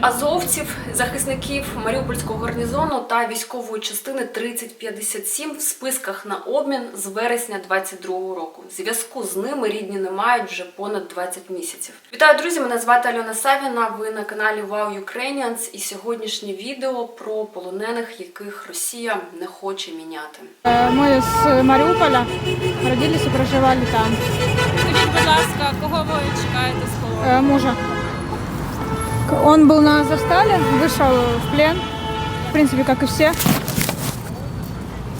азовців, захисників Маріупольського гарнізону та військової частини 3057 в списках на обмін з вересня 22-го року. Зв'язку з ними рідні не мають вже понад 20 місяців. Вітаю, друзі! Мене звати Альона Савіна. Ви на каналі Wow Ukrainians і сьогоднішнє відео про полонених, яких Росія не хоче міняти. Е, Ми з Маріуполя родились і проживали там. Скажіть, будь ласка, кого ви чекаєте з? Э, Мужа. Он был на Азовстале, вышел в плен, в принципе, как и все.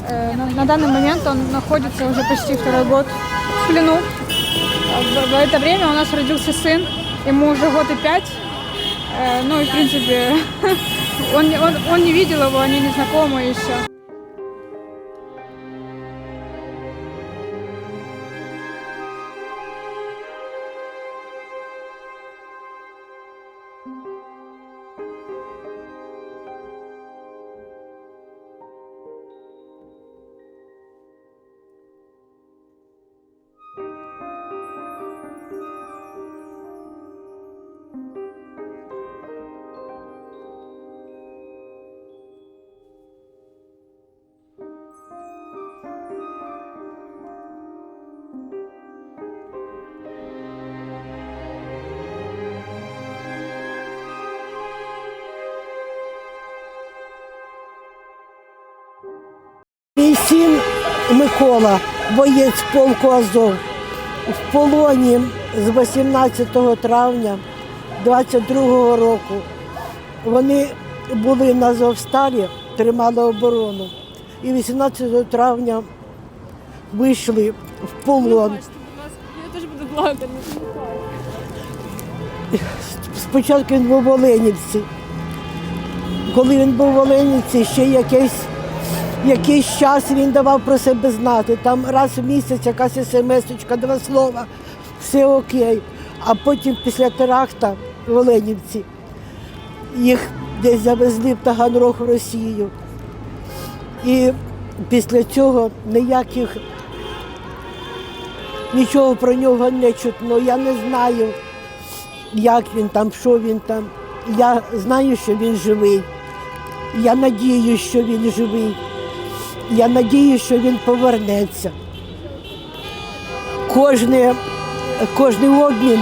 Э, На, данный момент он находится уже почти второй год в плену. А В, в это время у нас родился сын, ему уже год и пять. Э, Ну и, в принципе, он, он, он не видел его, они не знакомы еще. Мій син Микола, боєць полку Азов, в полоні з 18 травня 22-го року. Вони були на Азовсталі, тримали оборону. І 18 травня вийшли в полон. Я теж буду плакати. Спочатку він був в Оленівці. Коли він був в Оленівці, ще якийсь, якийсь час він давав про себе знати. Там раз в місяць якась смс-очка, два слова, все окей. А потім після теракта в Оленівці їх десь завезли в Таганрог в Росію. І після цього ніяких нічого про нього не чутно. Я не знаю як він там, що він там. Я знаю, що він живий. Я надію, що він живий. Я сподіваюся, що він повернеться. Кожне, кожний обмін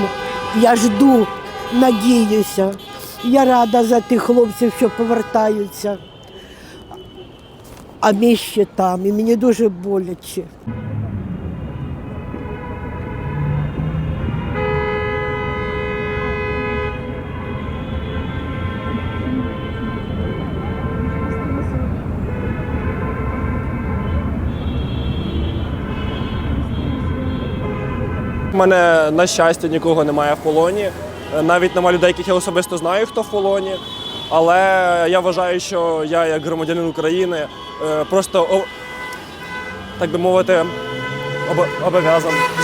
я жду, надіюся. Я рада за тих хлопців, що повертаються. А ми ще там, і мені дуже боляче. У мене, на щастя, нікого немає в полоні. Е, Навіть немає людей, яких я особисто знаю, хто в полоні. Але я вважаю, що я, як громадянин України, е, просто, так би мовити, обо-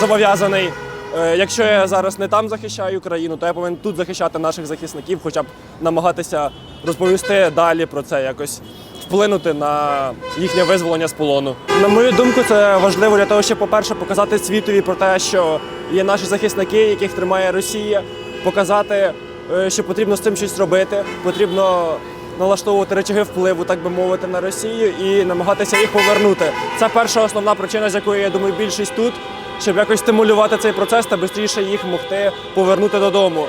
зобов'язаний. Е, Якщо я зараз не там захищаю країну, то я повинен тут захищати наших захисників, хоча б намагатися розповісти далі про це, якось вплинути на їхнє визволення з полону. На мою думку, це важливо для того, щоб, по-перше, показати світові про те, що є наші захисники, яких тримає Росія, показати, е, що потрібно з цим щось робити, потрібно налаштовувати речаги впливу, так би мовити, на Росію і намагатися їх повернути. Це перша основна причина, з якої я думаю, більшість тут, щоб якось стимулювати цей процес та швидше їх могти повернути додому.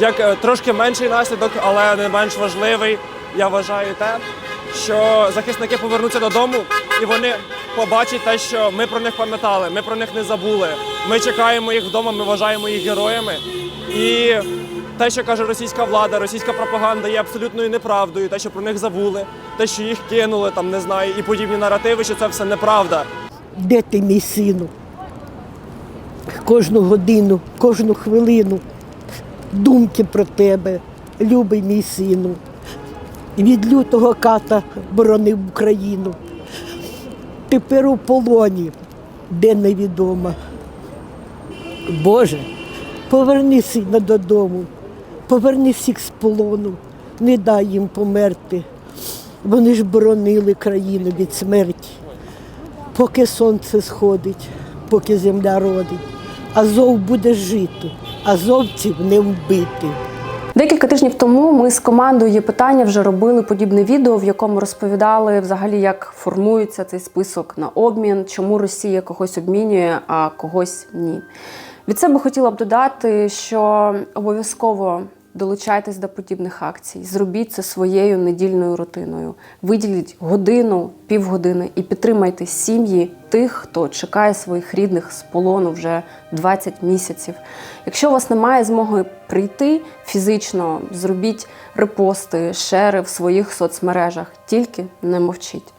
Як е, трошки менший наслідок, але не менш важливий, я вважаю те, що захисники повернуться додому і вони побачать те, що ми про них пам'ятали, ми про них не забули. Ми чекаємо їх вдома, ми вважаємо їх героями. І те, що каже російська влада, російська пропаганда є абсолютною неправдою, те, що про них забули, те, що їх кинули, там не знаю, і подібні наративи, що це все неправда. Де ти, мій сину? Кожну годину, кожну хвилину думки про тебе, любий мій сину. Від лютого ката боронив Україну. Тепер у полоні, де невідомо. Боже, поверни сина додому, поверни всіх з полону, не дай їм померти. Вони ж боронили країну від смерті поки сонце сходить, поки земля родить. Азов буде жити, азовців не вбити. Декілька тижнів тому ми з командою питання вже робили подібне відео, в якому розповідали взагалі, як формується цей список на обмін, чому Росія когось обмінює, а когось ні. Від себе хотіла б додати, що обов'язково долучайтесь до подібних акцій, зробіть це своєю недільною рутиною. Виділіть годину, півгодини і підтримайте сім'ї тих, хто чекає своїх рідних з полону вже 20 місяців. Якщо у вас немає змоги прийти фізично, зробіть репости, шери в своїх соцмережах, тільки не мовчіть.